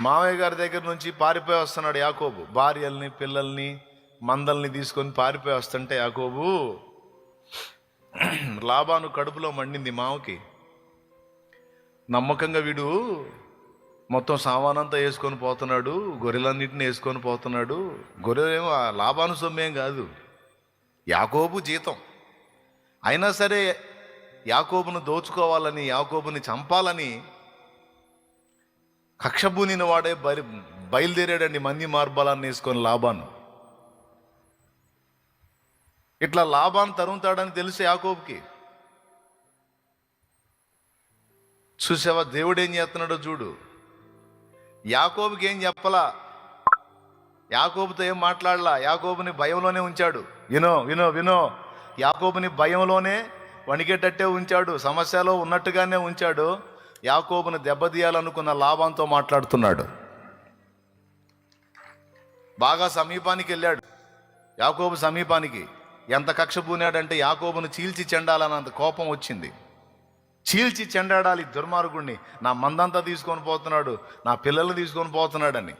మామయ్య గారి దగ్గర నుంచి పారిపోయి వస్తున్నాడు యాకోబు. భార్యల్ని పిల్లల్ని మందల్ని తీసుకొని పారిపోయి వస్తుంటే యాకోబు లాభాను కడుపులో మండింది మామకి. నమ్మకంగా వీడు మొత్తం సామానంతా వేసుకొని పోతున్నాడు గొర్రెలన్నింటిని వేసుకొని పోతున్నాడు. గొర్రెలేమో ఆ లాభాను సొమ్మేం కాదు. యాకోబు జీతం. అయినా సరే యాకోబును దోచుకోవాలని యాకోబుని చంపాలని కక్షభూనిన వాడే బయలు బయలుదేరాడండి మంది మార్బలాన్ని వేసుకొని లాభాను ఇట్లా లాభాన్ని తరుముతాడని తెలుసు యాకోబుకి. చూసావా దేవుడు ఏం చేస్తున్నాడో చూడు. యాకోబుకి ఏం చెప్పలా? యాకోబుతో ఏం మాట్లాడలా? యాకోబుని భయంలోనే ఉంచాడు. వినో వినో వినో. యాకోబుని భయంలోనే వణికేటట్టే ఉంచాడు. సమస్యలో ఉన్నట్టుగానే ఉంచాడు. యాకోబును దెబ్బతీయాలనుకున్న లాభంతో మాట్లాడుతున్నాడు. బాగా సమీపానికి వెళ్ళాడు. యాకోబు సమీపానికి ఎంత కక్ష పూనాడంటే యాకోబును చీల్చి చెండాలన్నంత కోపం వచ్చింది. చీల్చి చెండాడాలి దుర్మార్గుడిని నా మందంతా తీసుకొని పోతున్నాడు నా పిల్లల్ని తీసుకొని పోతున్నాడని.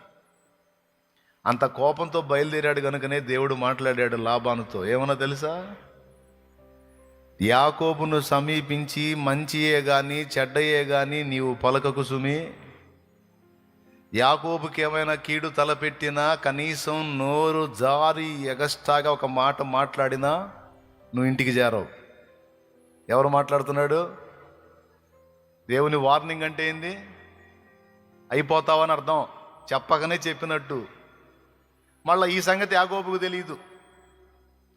అంత కోపంతో బయలుదేరాడు కనుకనే దేవుడు మాట్లాడాడు లాభానుతో. ఏమన్నా తెలుసా? యాకోబును సమీపించి మంచియే గాని చెడ్డయే గాని నీవు పలకకు సుమి. యాకోబుకి ఏమైనా కీడు తలపెట్టినా కనీసం నోరు జారి ఎగస్ట్రాగా ఒక మాట మాట్లాడినా నువ్వు ఇంటికి చేరవు. ఎవరు మాట్లాడుతున్నాడు? దేవుని వార్నింగ్ అంటే ఏంది? అయిపోతావని అర్థం. చెప్పకనే చెప్పినట్టు. మళ్ళీ ఈ సంగతి యాగోపుకు తెలియదు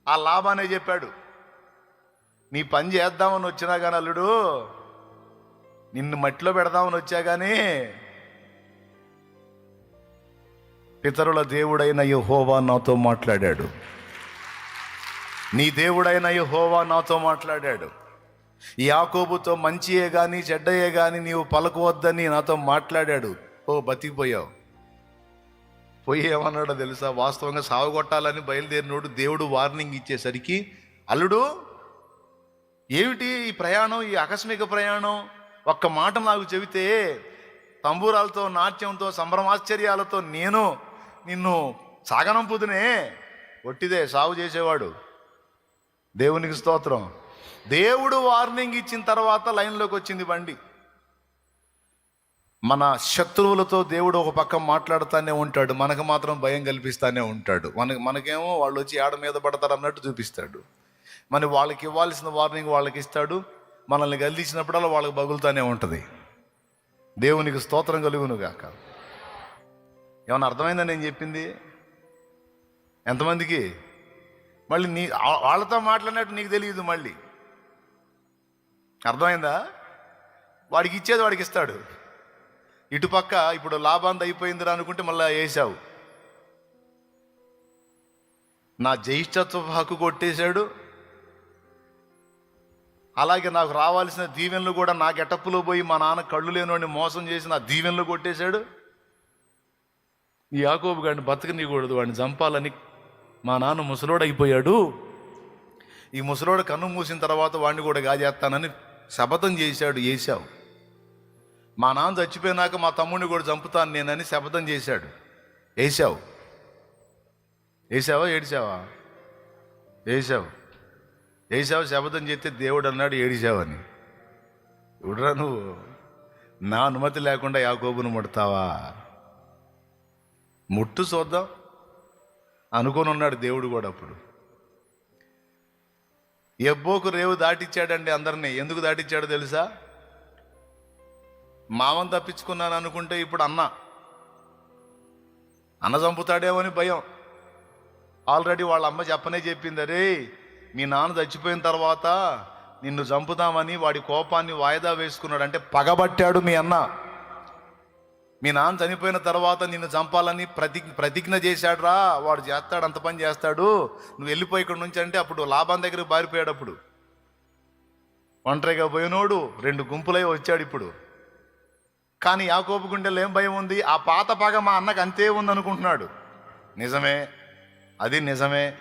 ఆ లాభానే చెప్పాడు. నీ పని చేద్దామని వచ్చినా కానీ అల్లుడు నిన్ను మట్టిలో పెడదామని వచ్చా కానీ పితరుల దేవుడైన యహోవా నాతో మాట్లాడాడు. నీ దేవుడైన యహోవా నాతో మాట్లాడాడు. యాకోబుతో మంచియే కానీ చెడ్డయే కానీ నీవు పలకవద్దని నాతో మాట్లాడాడు. ఓ బతికిపోయావు. పోయి ఏమన్నాడో తెలుసా? వాస్తవంగా సాగుగొట్టాలని బయలుదేరినోడు దేవుడు వార్నింగ్ ఇచ్చేసరికి అల్లుడు ఏమిటి ఈ ప్రయాణం ఈ ఆకస్మిక ప్రయాణం? ఒక్క మాట నాకు చెబితే తంబూరాలతో నాట్యంతో సంభ్రమాశ్చర్యాలతో నేను నిన్ను సాగనంపుదునే. ఒట్టిదే సాగు చేసేవాడు. దేవునికి స్తోత్రం. దేవుడు వార్నింగ్ ఇచ్చిన తర్వాత లైన్లోకి వచ్చింది బండి. మన శత్రువులతో దేవుడు ఒక పక్క మాట్లాడుతూనే ఉంటాడు. మనకు మాత్రం భయం కల్పిస్తానే ఉంటాడు. మనకి మనకేమో వాళ్ళు వచ్చి ఆడ మీద పడతారు అన్నట్టు చూపిస్తాడు. మరి వాళ్ళకి ఇవ్వాల్సిన వార్నింగ్ వాళ్ళకి ఇస్తాడు. మనల్ని గల్దించినప్పుడల్లా వాళ్ళకి బగులుతానే ఉంటుంది. దేవునికి స్తోత్రం కలుగును గాక ఏమన్నా అర్థమైందా నేను చెప్పింది? ఎంతమందికి? మళ్ళీ నీ వాళ్ళతో మాట్లాడినట్టు నీకు తెలియదు మళ్ళీ. అర్థమైందా? వాడికి ఇచ్చేది వాడికి ఇస్తాడు. ఇటుపక్క ఇప్పుడు లాభాంత అయిపోయిందిరా అనుకుంటే మళ్ళీ వేసావు. నా జ్యేష్ఠత్వ హక్కు కొట్టేశాడు. అలాగే నాకు రావాల్సిన దీవెనలు కూడా నా గెటప్పులో పోయి మా నాన్న కళ్ళు లేనోడిని మోసం చేసి నా దీవెనలు కొట్టేశాడు. ఈ యాకోబు గారిని బతకనీయకూడదు వాడిని చంపాలని మా నాన్న ముసలోడు అయిపోయాడు. ఈ ముసలోడు కన్ను మూసిన తర్వాత వాడిని కూడా గాజేస్తానని శపథం చేశాడు వేశావు మా నాన్న చచ్చిపోయినాక మా తమ్ముడిని కూడా చంపుతాను నేనని శపథం చేశాడు. వేసావు వేసావా ఏడిసావా వేసావు వేసావు శబ్దం చేస్తే దేవుడు అన్నాడు ఏడిసావని చూడరా నువ్వు? నా అనుమతి లేకుండా యాకోబును ముడతావా? ముట్టు చూద్దాం అనుకొని ఉన్నాడు దేవుడు కూడా అప్పుడు. ఎబ్బోకు రేవు దాటిచ్చాడండి అందరినీ. ఎందుకు దాటిచ్చాడో తెలుసా? మామని తప్పించుకున్నాను అనుకుంటే ఇప్పుడు అన్న. అన్న చంపుతాడేమో అని భయం. ఆల్రెడీ వాళ్ళ అమ్మ చెప్పనే చెప్పింది అరే మీ నాన్న చచ్చిపోయిన తర్వాత నిన్ను చంపుతామని వాడి కోపాన్ని వాయిదా వేసుకున్నాడు. అంటే పగబట్టాడు మీ అన్న. మీ నాన్న చనిపోయిన తర్వాత నిన్ను చంపాలని ప్రతి ప్రతిజ్ఞ చేశాడురా. వాడు చేస్తాడు అంత పని చేస్తాడు. నువ్వు వెళ్ళిపోయి ఇక్కడ నుంచి అంటే అప్పుడు లాభం దగ్గరికి పారిపోయాడు అప్పుడు. ఒంటరిగా పోయినోడు రెండు గుంపులై వచ్చాడు ఇప్పుడు. కానీ యాకోబు గుండెలో ఏం భయం ఉంది? ఆ పాత పగ మా అన్నకు అంతే ఉంది అనుకుంటున్నాడు నిజమే. అది నిజమే.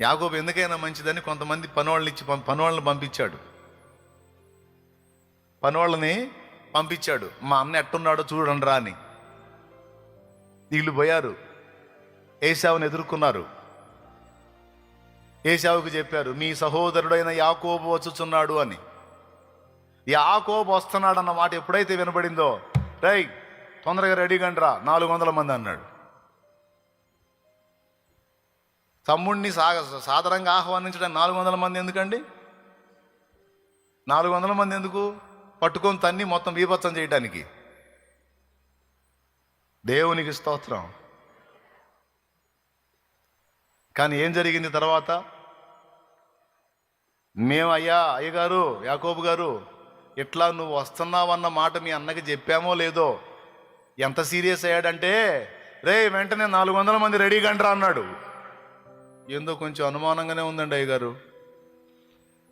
యాగోబు ఎందుకైనా మంచిదని కొంతమంది పనివాళ్ళని ఇచ్చి పం- పనివాళ్ళని పంపించాడు. పనివాళ్ళని పంపించాడు. మా అన్న ఎట్టున్నాడో చూడండి రా అని. వీళ్ళు పోయారు. ఏసావుని ఎదుర్కొన్నారు. ఏసావుకు చెప్పారు మీ సహోదరుడైన యాకోబు వచ్చుచున్నాడు అని. యాకోబు వస్తున్నాడు అన్న మాట ఎప్పుడైతే వినబడిందో రై తొందరగా రెడీ కండ్రా నాలుగు వందల మంది అన్నాడు. తమ్ముడిని సా సాధారణంగా ఆహ్వానించడం నాలుగు వందల మంది ఎందుకండి? నాలుగు వందల మంది ఎందుకు? పట్టుకొని తన్ని మొత్తం బీభత్సం చేయడానికి దేవునికి స్తోత్రం. కానీ ఏం జరిగింది తర్వాత? మేము అయ్యా అయ్యగారు యాకోబు గారు ఇట్లా నువ్వు వస్తున్నావన్న మాట మీ అన్నకి చెప్పామో లేదో ఎంత సీరియస్ అయ్యాడంటే రే వెంటనే నాలుగు వందల మంది రెడీ కండ్రా అన్నాడు. ఏందో కొంచెం అనుమానంగానే ఉందండి అయ్యగారు.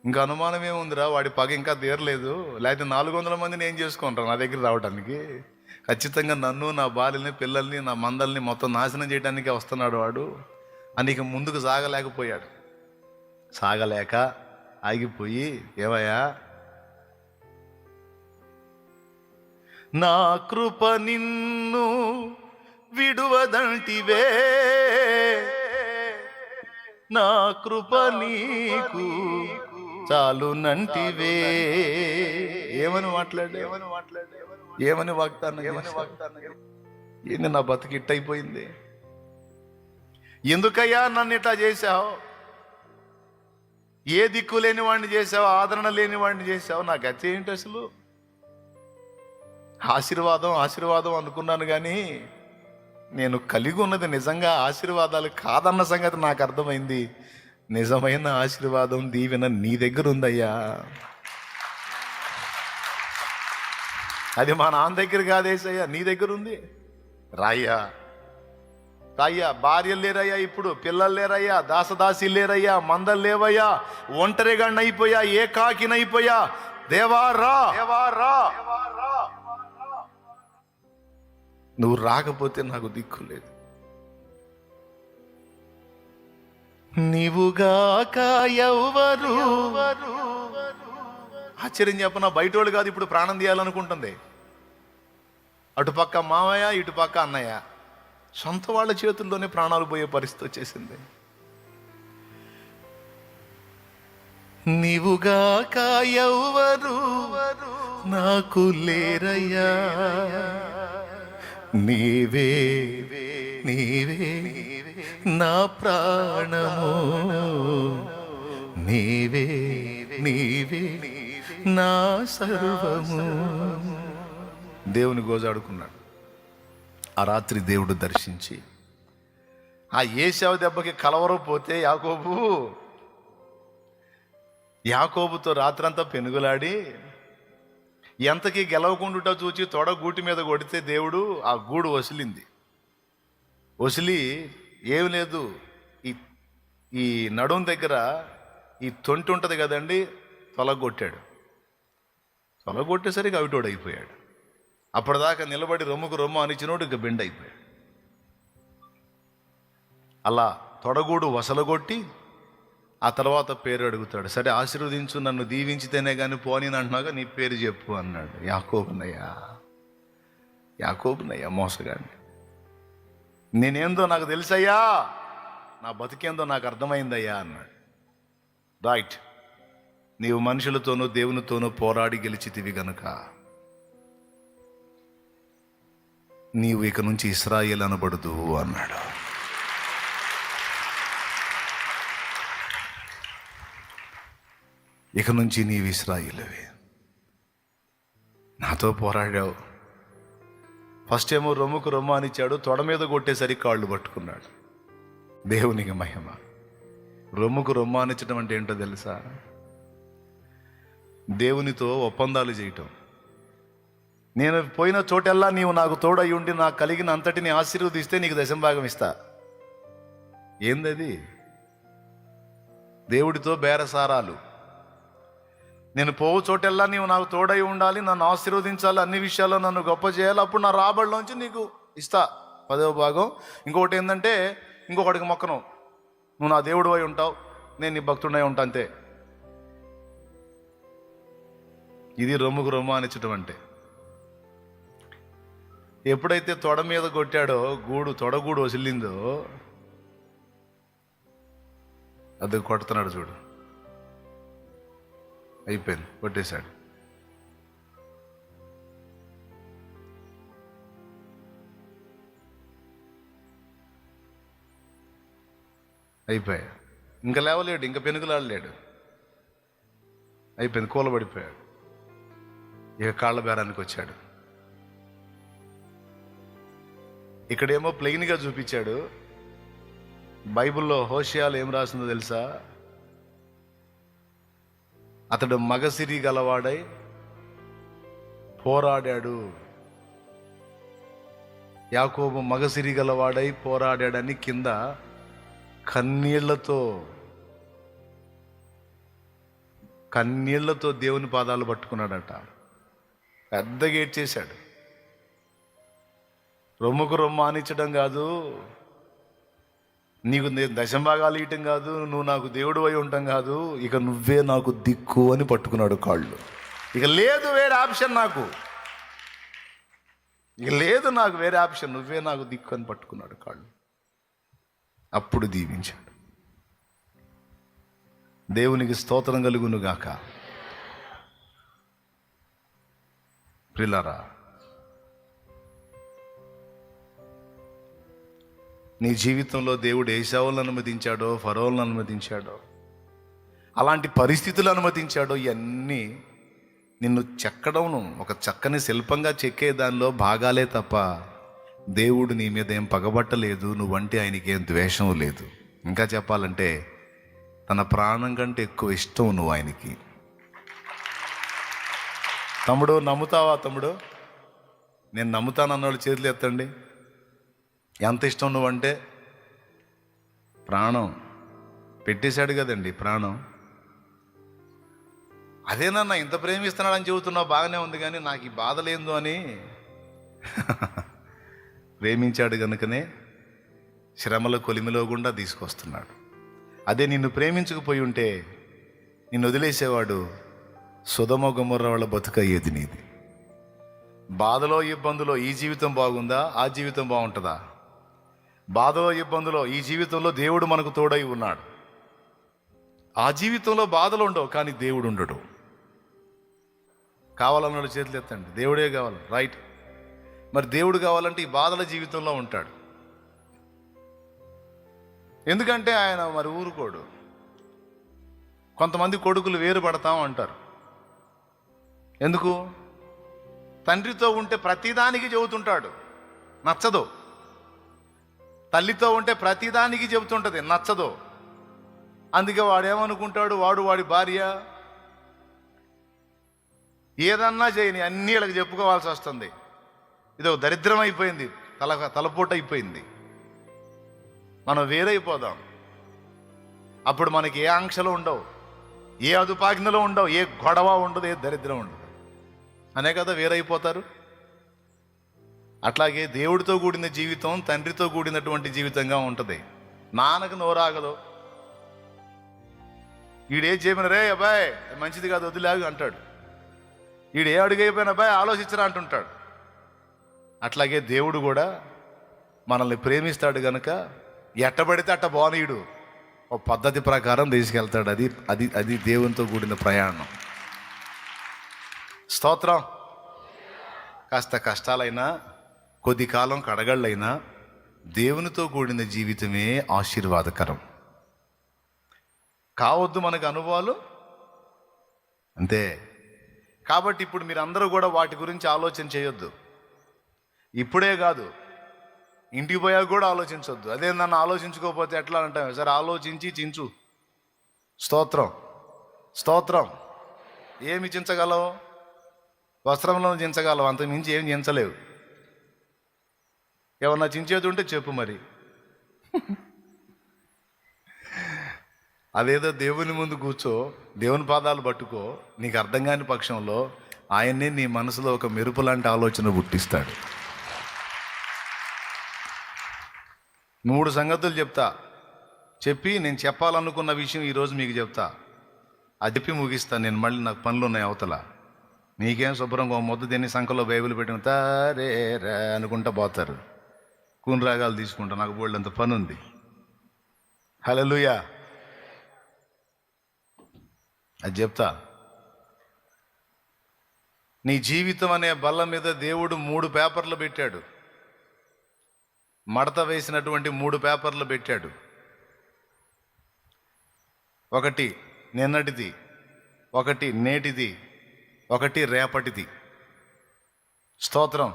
ఇంకా అనుమానం ఏముందిరా? వాడి పగ ఇంకా తీరలేదు. లేకపోతే నాలుగు వందల మందిని ఏం చేసుకుంటారు నా దగ్గర రావడానికి? ఖచ్చితంగా నన్ను నా భార్యని పిల్లల్ని నా మందల్ని మొత్తం నాశనం చేయడానికే వస్తున్నాడు వాడు. అని ఇక ముందుకు సాగలేకపోయాడు. సాగలేక ఆగిపోయి ఏవయ్యా నా కృప నిన్ను విడువదంటివే. నా కృప నీకు. చాలు నంటివే. ఏమని మాట్లాడే ఏమని మాట్లాడే ఏమని వాగ్దానం ఏమని వాగ్దానం ఏంది నా బతికి ఇట్టయిపోయింది? ఎందుకయ్యా నన్ను ఇట్లా చేశావు? ఏ దిక్కు లేని వాడిని చేసావు ఆదరణ లేని వాడిని చేసావు నా గతి ఏంటి అసలు? ఆశీర్వాదం ఆశీర్వాదం అనుకున్నాను కానీ నేను కలిగి ఉన్నది నిజంగా ఆశీర్వాదాలు కాదన్న సంగతి నాకు అర్థమైంది. నిజమైన ఆశీర్వాదం దీవెన నీ దగ్గర ఉందయ్యా. అది మా నాన్న దగ్గర కాదేసయ్యా నీ దగ్గర ఉంది. రాయ్యా రాయ్యా భార్యలు లేరయ్యా ఇప్పుడు పిల్లలు లేరయ్యా దాసదాసి లేరయ్యా మందలు లేవయ్యా ఒంటరిగా అయిపోయా ఏకాకినైపోయా. దేవారా దేవారా నువ్వు రాకపోతే నాకు దిక్కు లేదు. నీవుగాక ఎవరు? ఆశ్చర్యం చెప్పన బయటోళ్ళు కాదు ఇప్పుడు ప్రాణం తీయాలనుకుంటుంది. అటుపక్క మామయ్య ఇటుపక్క అన్నయ్య. సొంత వాళ్ళ చేతుల్లోనే ప్రాణాలు పోయే పరిస్థితి వచ్చేసింది. నీవుగాక ఎవరు? నాకు లేరయ్యా. నీవే నీవే నా ప్రాణము. నీవే నీవే నా సర్వము. దేవుని గోజాడుకున్నాడు. ఆ రాత్రి దేవుడు దర్శించి ఆ ఏసావు దెబ్బకి కలవరపోతే యాకోబు యాకోబుతో రాత్రంతా పెనుగులాడి ఎంతకి గెలవకుండా చూచి తొడ గూటి మీద కొడితే దేవుడు ఆ గూడు వసిలింది. వసిలి ఏం లేదు ఈ ఈ నడుం దగ్గర ఈ తొంటి ఉంటుంది కదండి తొలగొట్టాడు తొలగొట్టేసరికి అవిటోడు అయిపోయాడు అప్పటిదాకా నిలబడి రొమ్ముకు రొమ్ము అనిచినోడు ఇక బెండ్ అయిపోయాడు అలా తొడగూడు వసలగొట్టి ఆ తర్వాత పేరు అడుగుతాడు. సరే ఆశీర్వదించు నన్ను దీవించితేనే కానీ పోని అంటున్నాగా నీ పేరు చెప్పు అన్నాడు. యాకోబునయ్యా యాకోబునయ్యా మోసగాడిని. నేనేందో నాకు తెలుసయ్యా నా బతికేందో నాకు అర్థమైందయ్యా అన్నాడు. రైట్ నీవు మనుషులతోనూ దేవునితోనూ పోరాడి గెలిచితివి గనుక. నీవు ఇక నుంచి ఇస్రాయేల్ అనబడదు అన్నాడు. ఇక నుంచి నీ ఇస్రాయిలవే. నాతో పోరాడావు. ఫస్ట్ ఏమో రొమ్ముకు రొమ్మ అనిచ్చాడు తొడ మీద కొట్టేసరికి కాళ్ళు పట్టుకున్నాడు. దేవునికి మహిమ. రొమ్ముకు రొమ్మ అనిచ్చడం అంటే ఏంటో తెలుసా? దేవునితో ఒప్పందాలు చేయటం. నేను పోయిన చోటెల్లా నీవు నాకు తోడై ఉండి నాకు కలిగిన అంతటిని ఆశీర్వదిస్తే నీకు దశంభాగం ఇస్తా. ఏందది? దేవుడితో బేరసారాలు. నేను పోవు చోటెల్లా నీవు నాకు తోడై ఉండాలి నన్ను ఆశీర్వదించాలి అన్ని విషయాల్లో నన్ను గొప్ప చేయాలి అప్పుడు నా రాబడిలోంచి నీకు ఇస్తా. పదవ భాగం. ఇంకొకటి ఏంటంటే ఇంకొకటికి మొక్కను. నువ్వు నా దేవుడు అయి ఉంటావు నేను నీ భక్తుడై ఉంటా అంతే. ఇది రొమ్ముకు రొమ్ము అనిచ్చటం అంటే. ఎప్పుడైతే తొడ మీద కొట్టాడో గూడు తొడగూడు వసిలిందో అది కొడుతున్నాడు చూడు. అయిపోయింది. కొట్టేశాడు అయిపోయా ఇంకా లేవలేడు ఇంకా పెనుగులాడలేడు. అయిపోయింది కూలబడిపోయాడు. ఇక కాళ్ళ బేరానికి వచ్చాడు. ఇక్కడేమో ప్లెయిన్గా చూపించాడు. బైబిల్లో హోషియాలు ఏం రాసిందో తెలుసా? అతడు మగసిరి గలవాడై పోరాడాడు. యాకోబు మగసిరి గలవాడై పోరాడాడని కింద కన్నీళ్ళతో కన్నీళ్ళతో దేవుని పాదాలు పట్టుకున్నాడట. గేట్ చేశాడు. రొమ్ముకు రొమ్మ ఆనించడం కాదు నీకు నే- దశంభాగాలు ఇయటం కాదు నువ్వు నాకు దేవుడు అయి ఉండటం కాదు ఇక నువ్వే నాకు దిక్కు అని పట్టుకున్నాడు కాళ్ళు. ఇక లేదు వేరే ఆప్షన్ నాకు. ఇక లేదు నాకు వేరే ఆప్షన్ నువ్వే నాకు దిక్కు అని పట్టుకున్నాడు కాళ్ళు. అప్పుడు దీవించాడు. దేవునికి స్తోత్రం కలుగును గాక. ప్రిలరా నీ జీవితంలో దేవుడు ఏసావులను అనుమతించాడో ఫరోలను అనుమతించాడో అలాంటి పరిస్థితులు అనుమతించాడో ఇవన్నీ నిన్ను చెక్కడం ఒక చక్కని శిల్పంగా చెక్కే దానిలో భాగాలే తప్ప దేవుడు నీ మీద ఏం పగబట్టలేదు నువ్వంటే ఆయనకి ఏం ద్వేషం లేదు. ఇంకా చెప్పాలంటే తన ప్రాణం కంటే ఎక్కువ ఇష్టం నువ్వు ఆయనకి. తమ్ముడు నమ్ముతావా తమ్ముడు? నేను నమ్ముతాను అన్నోళ్ళు చేతులు ఎత్తండి. ఎంత ఇష్టం నువ్వంటే? ప్రాణం. పెట్టేశాడు కదండి ప్రాణం. అదేనన్నా ఇంత ప్రేమిస్తున్నాడని చెబుతున్నావు బాగానే ఉంది కానీ నాకు ఈ బాధ లేదు అని. ప్రేమించాడు కనుకనే శ్రమల కొలిమిలో గుండా తీసుకొస్తున్నాడు. అదే నిన్ను ప్రేమించకపోయి ఉంటే నిన్ను వదిలేసేవాడు సుధమ గుమ్మర్ర వాళ్ళ బతుకయ్యేది నీది? బాధలో ఇబ్బందులో ఈ జీవితం బాగుందా? ఆ జీవితం బాగుంటుందా? బాధలో ఇబ్బందులో ఈ జీవితంలో దేవుడు మనకు తోడై ఉన్నాడు. ఆ జీవితంలో బాధలు ఉండవు కానీ దేవుడు ఉండడు. కావాలన్నాడు చేతులు ఎత్తండి. దేవుడే కావాలి. రైట్ మరి దేవుడు కావాలంటే ఈ బాధల జీవితంలో ఉంటాడు. ఎందుకంటే ఆయన మరి ఊరుకోడు. కొంతమంది కొడుకులు వేరు పడతాం అంటారు. ఎందుకు? తండ్రితో ఉంటే ప్రతిదానికి చెబుతుంటాడు. నచ్చదు. తల్లితో ఉంటే ప్రతిదానికి చెబుతుంటది నచ్చదు. అందుకే వాడు ఏమనుకుంటాడు వాడు వాడి భార్య. ఏదన్నా చేయని అన్నీ వీళ్ళకి చెప్పుకోవాల్సి వస్తుంది. ఇది ఒక దరిద్రం అయిపోయింది తల తలపూట అయిపోయింది. మనం వేరైపోదాం. అప్పుడు మనకి ఏ ఆంక్షలు ఉండవు ఏ అదుపాజ్ఞలు ఉండవు ఏ గొడవ ఉండదు ఏ దరిద్రం ఉండదు. అనే కదా వేరైపోతారు. అట్లాగే దేవుడితో కూడిన జీవితం తండ్రితో కూడినటువంటి జీవితంగా ఉంటుంది. నాన్నకు నోరాగదు. ఈడే చేయమని రే అబ్బాయి మంచిది కాదు వదిలేగు అంటాడు. ఈడే అడుగైపోయిన అబ్బాయి ఆలోచించరా అంటుంటాడు. అట్లాగే దేవుడు కూడా మనల్ని ప్రేమిస్తాడు గనుక ఎట్టబడితే అట్ట బానీయుడు. ఓ పద్ధతి ప్రకారం తీసుకెళ్తాడు. అది అది అది దేవునితో కూడిన ప్రయాణం. స్తోత్రం. కాస్త కష్టాలైనా కొద్ది కాలం కడగళ్ళైనా దేవునితో కూడిన జీవితమే ఆశీర్వాదకరం. కావద్దు మనకు అనుభవాలు? అంతే. కాబట్టి ఇప్పుడు మీరు అందరూ కూడా వాటి గురించి ఆలోచన చేయొద్దు. ఇప్పుడే కాదు. ఇంటికి పోయాక కూడా ఆలోచించొద్దు. అదే నన్ను ఆలోచించుకోకపోతే ఎట్లా అంటాం? సరే ఆలోచించి చించు. స్తోత్రం. స్తోత్రం. ఏమి చించగలవు? వస్త్రంలో చించగలవు. అంతకుమించి మించి ఏం చించలేవు. ఏమన్నా చించేది ఉంటే చెప్పు మరి. అదేదో దేవుని ముందు కూర్చో దేవుని పాదాలు పట్టుకో నీకు అర్థం కాని పక్షంలో ఆయన్ని నీ మనసులో ఒక మెరుపు లాంటి ఆలోచన పుట్టిస్తాడు. మూడు సంగతులు చెప్తా. చెప్పి నేను చెప్పాలనుకున్న విషయం ఈరోజు మీకు చెప్తా. అది చెప్పి ముగిస్తాను నేను మళ్ళీ నాకు పనులు ఉన్నాయి అవతల. నీకేం శుభ్రంగా మొద్దు దీన్ని తిని సంఖలో బైబిల్ పెట్టిన తారే అనుకుంటా పోతారు. కూని రాగాలు తీసుకుంటా నాకు బోల్డ్ అంత పని ఉంది హలోయా అది చెప్తా. నీ జీవితం అనే బల్ల మీద దేవుడు మూడు పేపర్లు పెట్టాడు. మడత వేసినటువంటి మూడు పేపర్లు పెట్టాడు. ఒకటి నిన్నటిది ఒకటి నేటిది ఒకటి రేపటిది. స్తోత్రం.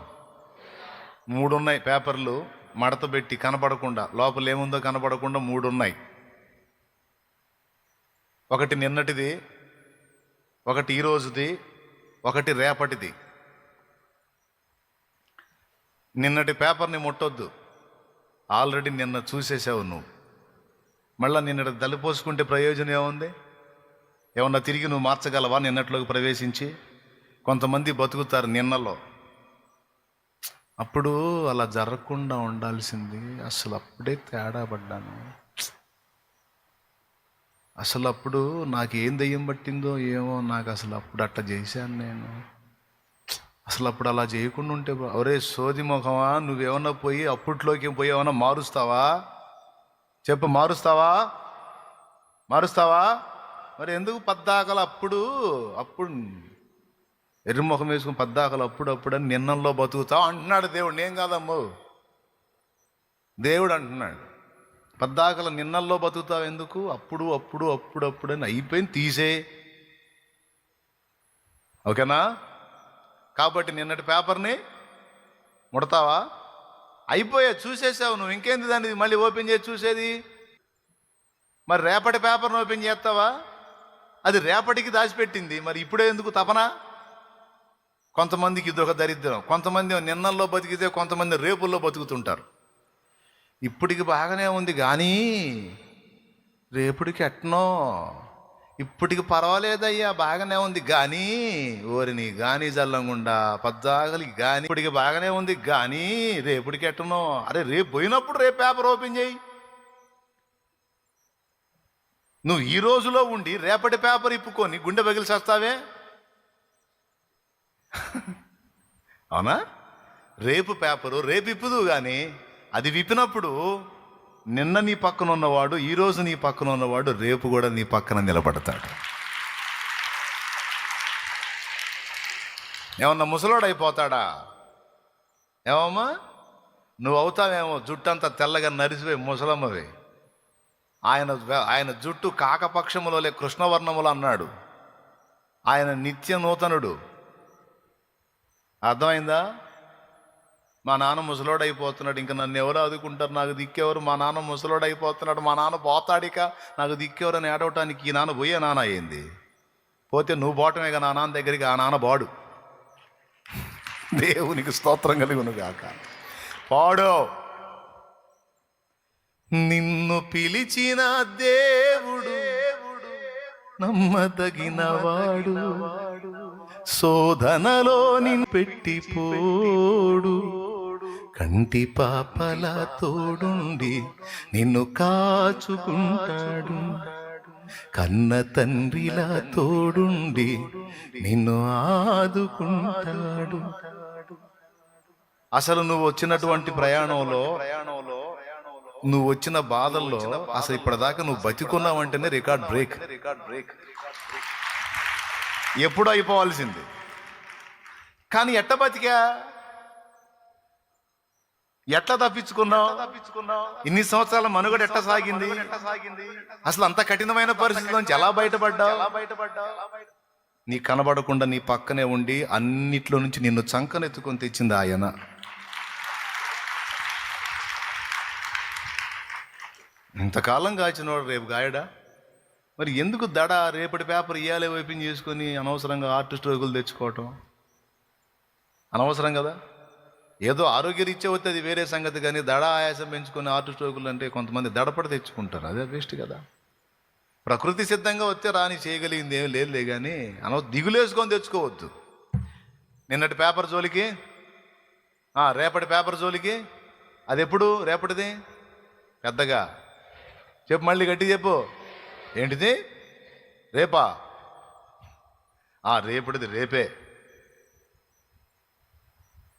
మూడు ఉన్నాయి పేపర్లు. మడత పెట్టి కనపడకుండా లోపల ఏముందో కనపడకుండా మూడు ఉన్నాయి ఒకటి నిన్నటిది ఒకటి ఈరోజుది ఒకటి రేపటిది. నిన్నటి పేపర్ని ముట్టొద్దు. ఆల్రెడీ నిన్న చూసేసావు నువ్వు. మళ్ళీ నిన్నటి తలిపోసుకుంటే ప్రయోజనం ఏముంది? ఏమన్నా తిరిగి నువ్వు మార్చగలవా నిన్నట్లోకి ప్రవేశించి? కొంతమంది బతుకుతారు నిన్నలో. అప్పుడు అలా జరగకుండా ఉండాల్సింది. అసలు అప్పుడే తేడా పడ్డాను. అసలు అప్పుడు నాకు ఏం దయ్యం పట్టిందో ఏమో నాకు అసలు అప్పుడు అట్లా చేశాను నేను. అసలు అప్పుడు అలా చేయకుండా ఉంటే ఒరే సోది ముఖమా? నువ్వేమన్నా పోయి అప్పట్లోకి పోయి ఏమన్నా మారుస్తావా? చెప్పు మారుస్తావా? మారుస్తావా? మరి ఎందుకు పద్దాకలు అప్పుడు అప్పుడు ఎర్రముఖం వేసుకుని పద్దాకలు అప్పుడప్పుడు అని నిన్నంలో బతుకుతావు అంటున్నాడు దేవుడు. నేను కాదమ్ము. దేవుడు అంటున్నాడు. పద్దాకల నిన్నల్లో బతుకుతావు ఎందుకు? అప్పుడు అప్పుడు అప్పుడు అప్పుడు అని అయిపోయింది తీసే. ఓకేనా? కాబట్టి నిన్నటి పేపర్ని ముడతావా? అయిపోయా చూసేసావు నువ్వు. ఇంకేంది దాన్ని? మళ్ళీ ఓపెన్ చేసి చూసేది? మరి రేపటి పేపర్ని ఓపెన్ చేస్తావా? అది రేపటికి దాచిపెట్టింది. మరి ఇప్పుడే ఎందుకు తపన? కొంతమందికి ఇది ఒక దరిద్రం. కొంతమంది నిన్నల్లో బతికితే కొంతమంది రేపుల్లో బతుకుతుంటారు. ఇప్పటికి బాగానే ఉంది కానీ రేపుడికి ఎట్నో? ఇప్పటికి పర్వాలేదయ్యా బాగానే ఉంది కానీ ఓరిని గాని జల్లంగుండా పద్దాగలి గాని ఇప్పటికి బాగానే ఉంది కానీ రేపుడికి ఎట్టనో అరే రేపు పోయినప్పుడు రేపు పేపర్ ఓపెన్ చేయి. నువ్వు ఈ రోజులో ఉండి రేపటి పేపర్ ఇప్పుకొని గుండె పగిలిసి వస్తావే అవునా? రేపు పేపరు రేపు ఇప్పుదు కానీ అది విప్పినప్పుడు నిన్న నీ పక్కన ఉన్నవాడు ఈరోజు నీ పక్కన ఉన్నవాడు రేపు కూడా నీ పక్కన నిలబడతాడు. ఏమన్నా ముసలోడు అయిపోతాడా ఏమమ్మా? నువ్వు అవుతావేమో జుట్టంతా తెల్లగా నరిసిపోయి ముసలమ్మవి. ఆయన ఆయన జుట్టు కాకపక్షములో కృష్ణవర్ణములు అన్నాడు. ఆయన నిత్య నూతనుడు. అర్థమైందా? మా నాన్న ముసలోడు అయిపోతున్నాడు ఇంకా నన్ను ఎవరు ఆదుకుంటారు? నాకు దిక్కెవరు? మా నాన్న ముసలోడు అయిపోతున్నాడు మా నాన్న పోతాడిక? నాకు దిక్కెవరు అని ఏడవటానికి ఈ నాన్న పోయే నాన్న అయింది పోతే నువ్వు పోవటమేగా నా నాన్న దగ్గరికి? ఆ నాన్న బాడు దేవునికి స్తోత్రం కలుగును గాక. పాడు నిన్ను పిలిచిన దేవుడు నమ్మదగినవాడు. శోధనలో నిన్ను పెట్టిపోడు కంటి పాపల తోడుండి నిన్ను కాచుకుంటాడు. కన్న తండ్రిలా తోడుండి నిన్ను ఆదుకుంటాడు. అసలు నువ్వు వచ్చినటువంటి ప్రయాణంలో ప్రయాణంలో నువ్వు వచ్చిన బాధల్లో అసలు ఇప్పటిదాకా నువ్వు బతికున్నావంటేనే రికార్డ్ బ్రేక్ రికార్డ్ బ్రేక్. ఎప్పుడు అయిపోవాల్సింది. కానీ ఎట్ట బతికా? ఎట్లా తప్పించుకున్నావు? తప్పించుకున్నావు? ఇన్ని సంవత్సరాల మనుగడ ఎట్ట సాగింది? అసలు అంత కఠినమైన పరిస్థితి నుంచి ఎలా బయటపడ్డావు? ఎలా బయటపడ్డావు? నీ కనబడకుండా నీ పక్కనే ఉండి అన్నిట్లో నుంచి నిన్ను చంకనెత్తుకొని తెచ్చింది ఆయన. ఇంతకాలం కాచినవాడు రేపు గాయడా? మరి ఎందుకు దడ రేపటి పేపర్ ఇయ్యాలే ఓపెన్ చేసుకొని అనవసరంగా ఆర్టిస్ట్ రోగులు తెచ్చుకోవటం? అనవసరం కదా? ఏదో ఆరోగ్యరీత్యా వస్తే అది వేరే సంగతి కానీ దడ ఆయాసం పెంచుకొని ఆర్టిస్ట్ రోగులు అంటే కొంతమంది దడపడ తెచ్చుకుంటారు. అదే వేస్ట్ కదా. ప్రకృతి సిద్ధంగా వస్తే రాని చేయగలిగింది ఏం లేదులే కానీ అనవ దిగులేసుకొని తెచ్చుకోవద్దు. నిన్నటి పేపర్ జోలికి? రేపటి పేపర్ జోలికి? అది ఎప్పుడు రేపటిది? పెద్దగా. చెప్పు మళ్ళీ గట్టి చెప్పు. ఏంటిది? రేపా? ఆ రేపటిది రేపే.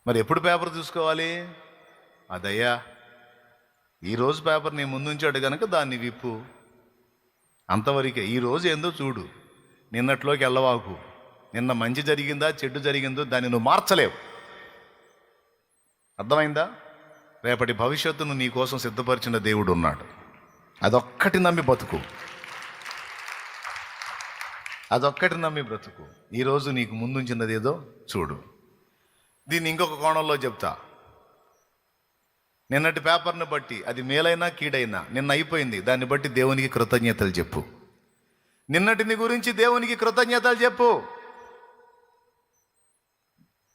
మరి ఎప్పుడు పేపర్ చూసుకోవాలి? అదయ్యా ఈరోజు పేపర్ నీ ముందుంచాడు కనుక దాన్ని విప్పు. అంతవరకే ఈరోజు ఏందో చూడు. నిన్నట్లోకి వెళ్ళవాకు నిన్న మంచి జరిగిందా చెడ్డు జరిగిందో దాన్ని నువ్వు మార్చలేవు. అర్థమైందా? రేపటి భవిష్యత్తును నీ కోసం సిద్ధపరిచిన దేవుడు ఉన్నాడు అదొక్కటి నమ్మి బతుకు. అదొక్కటి నమ్మి బ్రతుకు. ఈరోజు నీకు ముందుంచినది ఏదో చూడు. దీన్ని ఇంకొక కోణంలో చెప్తా. నిన్నటి పేపర్ని బట్టి అది మేలైనా కీడైనా నిన్న అయిపోయింది. దాన్ని బట్టి దేవునికి కృతజ్ఞతలు చెప్పు. నిన్నటిని గురించి దేవునికి కృతజ్ఞతలు చెప్పు.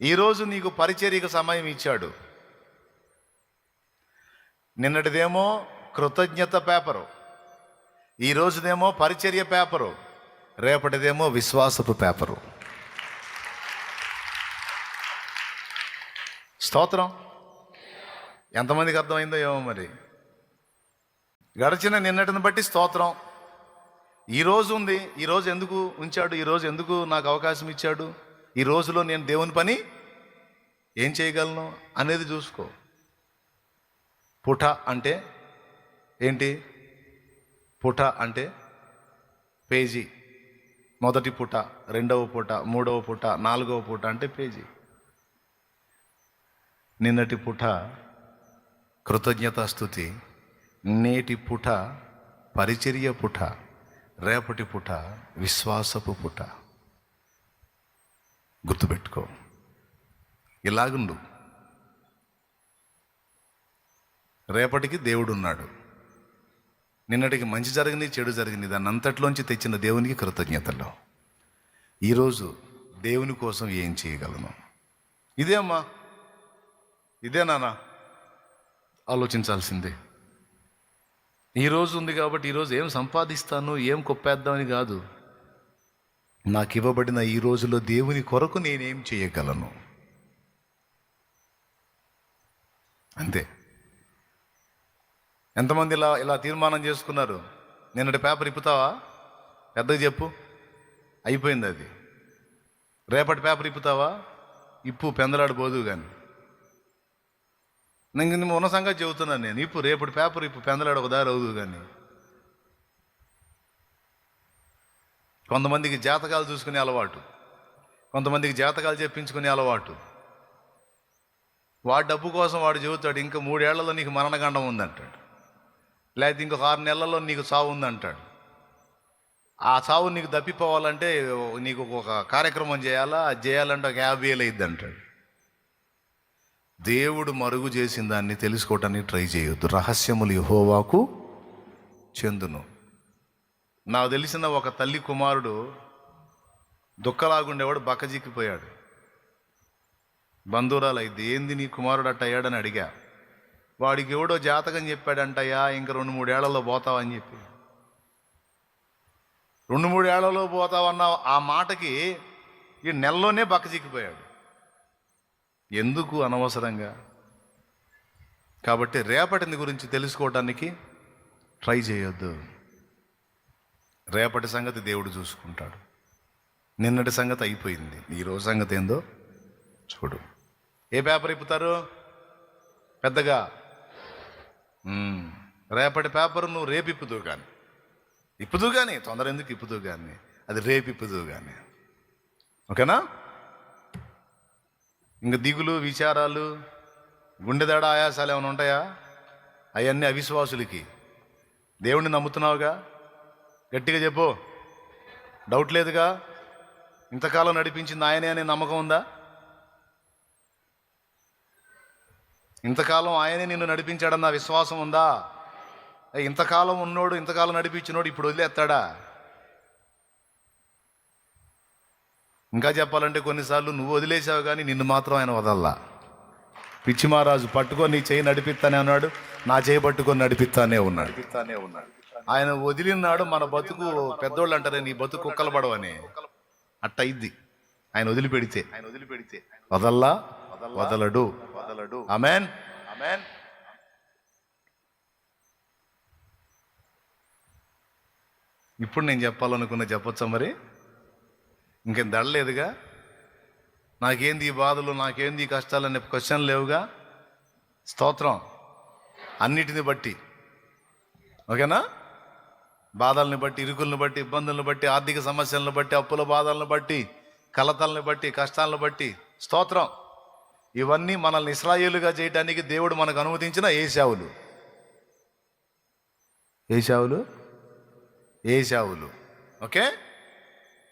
ఈరోజు నీకు పరిచర్యకు సమయం ఇచ్చాడు. నిన్నటిదేమో కృతజ్ఞత పేపరు. ఈ రోజుదేమో పరిచర్య పేపరు. రేపటిదేమో విశ్వాసపు పేపరు. స్తోత్రం. ఎంతమందికి అర్థమైందో ఏమో మరి. గడిచిన నిన్నటిని బట్టి స్తోత్రం. ఈ రోజు ఉంది ఈ రోజు ఎందుకు ఉంచాడు ఈరోజు ఎందుకు నాకు అవకాశం ఇచ్చాడు ఈ రోజులో నేను దేవుని పని ఏం చేయగలను అనేది చూసుకో. పుట అంటే ఏంటి? పుట అంటే పేజీ. మొదటి పుట రెండవ పూట మూడవ పూట నాలుగవ పూట అంటే పేజీ. నిన్నటి పుట కృతజ్ఞతాస్థుతి నేటి పుట పరిచర్య పుట రేపటి పుట విశ్వాసపు పుట. గుర్తుపెట్టుకో. ఇలాగుండు. రేపటికి దేవుడున్నాడు. నిన్నటికి మంచి జరిగింది చెడు జరిగింది. దాన్ని అంతట్లోంచి తెచ్చిన దేవునికి కృతజ్ఞతలు. ఈరోజు దేవుని కోసం ఏం చేయగలను ఇదే అమ్మా. ఇదే నానా ఆలోచించాల్సిందే. ఈరోజు ఉంది కాబట్టి ఈరోజు ఏం సంపాదిస్తాను ఏం కొప్పేద్దామని కాదు. నాకు ఇవ్వబడిన ఈ రోజులో దేవుని కొరకు నేనేం చేయగలను? అంతే. ఎంతమంది ఇలా ఇలా తీర్మానం చేసుకున్నారు? నిన్నటి పేపర్ ఇప్పుతావా? పెద్దగా చెప్పు. అయిపోయింది అది. రేపటి పేపర్ ఇప్పుతావా? ఇప్పు పెందలాడు పోదు కానీ నేను ఉన్న సంగతి చెబుతున్నాను నేను. ఇప్పు రేపటి పేపర్ ఇప్పు పెందలాడు ఒక దారి అవుదు కానీ కొంతమందికి జాతకాలు చూసుకునే అలవాటు. కొంతమందికి జాతకాలు చెప్పించుకునే అలవాటు. వాడు డబ్బు కోసం వాడు చెబుతాడు ఇంకా మూడేళ్ళలో నీకు మరణగండం ఉందంటాడు. లేకపోతే ఇంకొక ఆరు నెలల్లో నీకు చావు ఉందంటాడు. ఆ చావు నీకు తప్పిపోవాలంటే నీకు ఒక కార్యక్రమం చేయాలా? అది చేయాలంటే ఒక యాభై వేలు అయింది అంటాడు. దేవుడు మరుగు చేసిన దాన్ని తెలుసుకోవటానికి ట్రై చేయొద్దు. రహస్యములు యహోవాకు చెందును. నాకు తెలిసిన ఒక తల్లి కుమారుడు దుఃఖలాగుండేవాడు బక్కజిక్కిపోయాడు బంధువురాలు అయితే ఏంది నీ కుమారుడు అట్ట అయ్యాడని అడిగా. వాడికి ఎవడో జాతకం చెప్పాడంటయ్యా ఇంక రెండు మూడేళ్ళలో పోతావని చెప్పి. రెండు మూడేళ్ళలో పోతావన్న ఆ మాటకి ఈ నెలలోనే బక్కచిక్కిపోయాడు ఎందుకు అనవసరంగా? కాబట్టి రేపటిని గురించి తెలుసుకోవటానికి ట్రై చేయొద్దు. రేపటి సంగతి దేవుడు చూసుకుంటాడు. నిన్నటి సంగతి అయిపోయింది. ఈ రోజు సంగతి ఏందో చూడు. ఏ పేపర్ ఇప్పుతారు? పెద్దగా రేపటి పేపర్ నువ్వు రేపు ఇప్పుదు కానీ. ఇప్పుదు కానీ తొందర ఎందుకు ఇప్పుదు కానీ? అది రేపు ఇప్పుదు కానీ. ఓకేనా? ఇంకా దిగులు విచారాలు గుండెదాడ ఆయాసాలు ఏమైనా ఉంటాయా? అవన్నీ అవిశ్వాసులకి. దేవుణ్ణి నమ్ముతున్నావుగా? గట్టిగా చెప్పు. డౌట్ లేదుగా? ఇంతకాలం నడిపించింది ఆయనే అనే నమ్మకం ఉందా? ఇంతకాలం ఆయనే నిన్ను నడిపించాడన్న విశ్వాసం ఉందా? ఇంతకాలం ఉన్నోడు ఇంతకాలం నడిపించినోడు ఇప్పుడు వదిలేస్తాడా? ఇంకా చెప్పాలంటే కొన్నిసార్లు నువ్వు వదిలేసావు కానీ నిన్ను మాత్రం ఆయన వదల్లా. పిచ్చి మహారాజు పట్టుకొని నీ చేయి నడిపిస్తానే అన్నాడు నా చేయి పట్టుకొని నడిపిస్తానే ఉన్నాడు. నడిపిస్తానే ఉన్నాడు ఆయన వదిలినాడు మన బతుకు పెద్దోళ్ళు అంటారే నీ బతుకు కుక్కలు పడవని. అట్ట అయింది ఆయన వదిలిపెడితే ఆయన వదిలిపెడితే. వదల్లా? వదలడు. వదలడు అమెన్ అమెన్ ఇప్పుడు నేను చెప్పాలనుకున్న చెప్పొచ్చా మరి? ఇంకేం దడలేదుగా నాకేంది ఈ బాధలు నాకేంది ఈ కష్టాలు అనే క్వశ్చన్ లేవుగా? స్తోత్రం. అన్నిటిని బట్టి. ఓకేనా? బాధల్ని బట్టి ఇరుకులను బట్టి ఇబ్బందులను బట్టి ఆర్థిక సమస్యలను బట్టి అప్పుల బాధలను బట్టి కలతల్ని బట్టి కష్టాలను బట్టి. స్తోత్రం. ఇవన్నీ మనల్ని ఇస్రాయేలుగా చేయడానికి దేవుడు మనకు అనుమతించిన ఏషావులు ఏషావులు ఏషావులు ఓకే?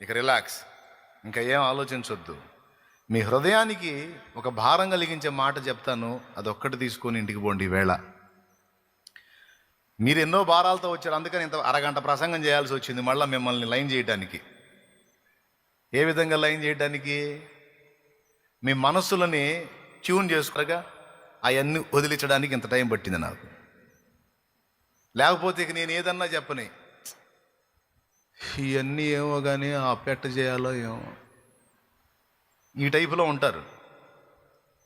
ఇక రిలాక్స్. ఇంకా ఏం ఆలోచించొద్దు. మీ హృదయానికి ఒక భారం కలిగించే మాట చెప్తాను. అదొక్కటి తీసుకొని ఇంటికి పోండి ఈవేళ వేళ. మీరు ఎన్నో భారాలతో వచ్చారు. అందుకని ఇంత అరగంట ప్రసంగం చేయాల్సి వచ్చింది. మళ్ళీ మిమ్మల్ని లైన్ చేయడానికి ఏ విధంగా లైన్ చేయడానికి మీ మనసులని ట్యూన్ చేసుకోగా అవన్నీ వదిలించడానికి ఇంత టైం పట్టింది నాకు. లేకపోతే ఇక నేను ఏదన్నా చెప్పని ఇవన్నీ ఏమో కానీ ఆ పెట్ట చేయాలో ఏమో. ఈ టైపులో ఉంటారు.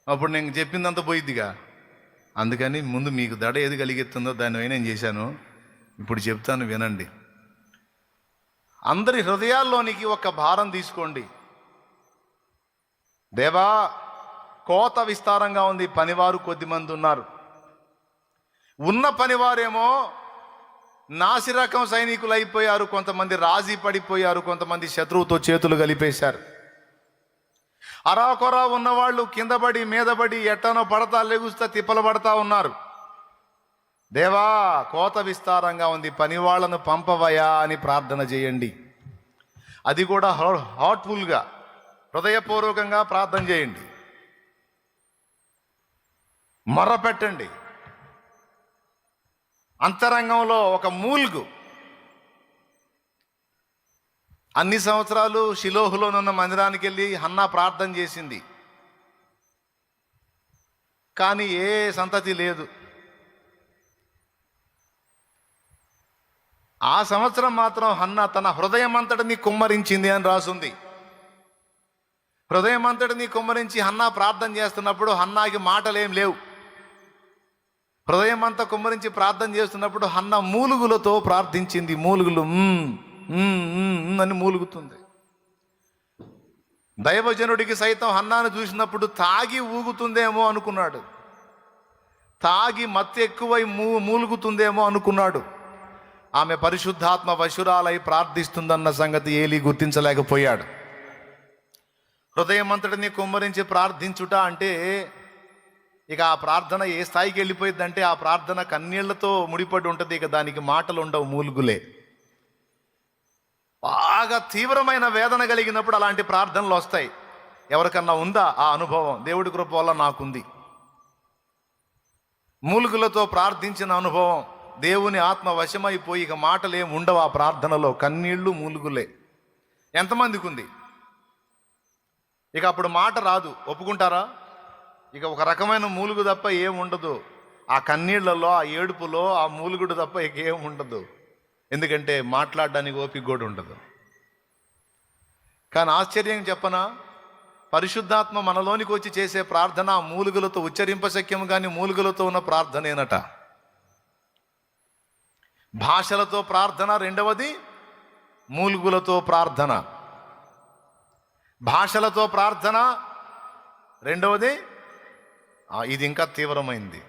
అప్పుడు నేను చెప్పిందంతా పోయిద్దిగా. అందుకని ముందు మీకు దడ ఏది కలిగిస్తుందో దానిపై నేను చేశాను. ఇప్పుడు చెప్తాను వినండి. అందరి హృదయాల్లోనికి ఒక భారం తీసుకోండి. దేవా కోత విస్తారంగా ఉంది పనివారు కొద్దిమంది ఉన్నారు. ఉన్న పనివారేమో నాసిరకం సైనికులు అయిపోయారు కొంతమంది రాజీ పడిపోయారు కొంతమంది శత్రువుతో చేతులు కలిపేశారు. అరాకొరా ఉన్నవాళ్ళు కిందపడి మీదపడి ఎట్టనో పడతా లెగుస్తా తిప్పలు పడతా ఉన్నారు. దేవా కోత విస్తారంగా ఉంది పనివాళ్ళను పంపవయా అని ప్రార్థన చేయండి. అది కూడా హార్ట్ఫుల్గా హృదయపూర్వకంగా ప్రార్థన చేయండి. మొర్ర పెట్టండి అంతరంగంలో ఒక మూల్గు. అన్ని సంవత్సరాలు షిలోహులోనున్న మందిరానికి వెళ్ళి హన్నా ప్రార్థన చేసింది. కానీ ఏ సంతతి లేదు. ఆ సంవత్సరం మాత్రం హన్నా తన హృదయం అంతటిని కుమ్మరించింది అని రాసుంది. హృదయం అంతటిని కుమ్మరించి హన్నా ప్రార్థన చేస్తున్నప్పుడు హన్నాకి మాటలేం లేవు. హృదయం అంతా కుమ్మరించి ప్రార్థన చేస్తున్నప్పుడు హన్న మూలుగులతో ప్రార్థించింది. మూలుగులు అని మూలుగుతుంది. దైవజనుడికి సైతం హన్నాను చూసినప్పుడు తాగి ఊగుతుందేమో అనుకున్నాడు. తాగి మత్తు ఎక్కువై మూ మూలుగుతుందేమో అనుకున్నాడు. ఆమె పరిశుద్ధాత్మ వశురాలై ప్రార్థిస్తుందన్న సంగతి ఏలి గుర్తించలేకపోయాడు. హృదయమంతటిని కుమ్మరించి ప్రార్థించుట అంటే ఇక ఆ ప్రార్థన ఏ స్థాయికి వెళ్ళిపోయిందంటే ఆ ప్రార్థన కన్నీళ్ళతో ముడిపడి ఉంటుంది ఇక దానికి మాటలు ఉండవు మూలుగులే. బాగా తీవ్రమైన వేదన కలిగినప్పుడు అలాంటి ప్రార్థనలు వస్తాయి. ఎవరికన్నా ఉందా ఆ అనుభవం? దేవుడి కృప వల్ల నాకుంది. మూలుగులతో ప్రార్థించిన అనుభవం దేవుని ఆత్మ వశమైపోయి ఇక మాటలేం ఉండవు ఆ ప్రార్థనలో కన్నీళ్ళు మూలుగులే. ఎంతమందికి ఉంది ఇక అప్పుడు మాట రాదు. ఒప్పుకుంటారా? ఇక ఒక రకమైన మూలుగు తప్ప ఏం ఉండదు. ఆ కన్నీళ్ళలో ఆ ఏడుపులో ఆ మూలుగుడు తప్ప ఇక ఏం ఉండదు. ఎందుకంటే మాట్లాడడానికి ఓపిక కూడా ఉండదు. కానీ ఆశ్చర్యం చెప్పనా? పరిశుద్ధాత్మ మనలోనికి వచ్చి చేసే ప్రార్థన ఆ మూలుగులతో ఉచ్చరింపశక్యం కానీ మూలుగులతో ఉన్న ప్రార్థనేనట. భాషలతో ప్రార్థన రెండవది మూలుగులతో ప్రార్థన. భాషలతో ప్రార్థన. రెండవది ఇది ఇంకా తీవ్రమైంది.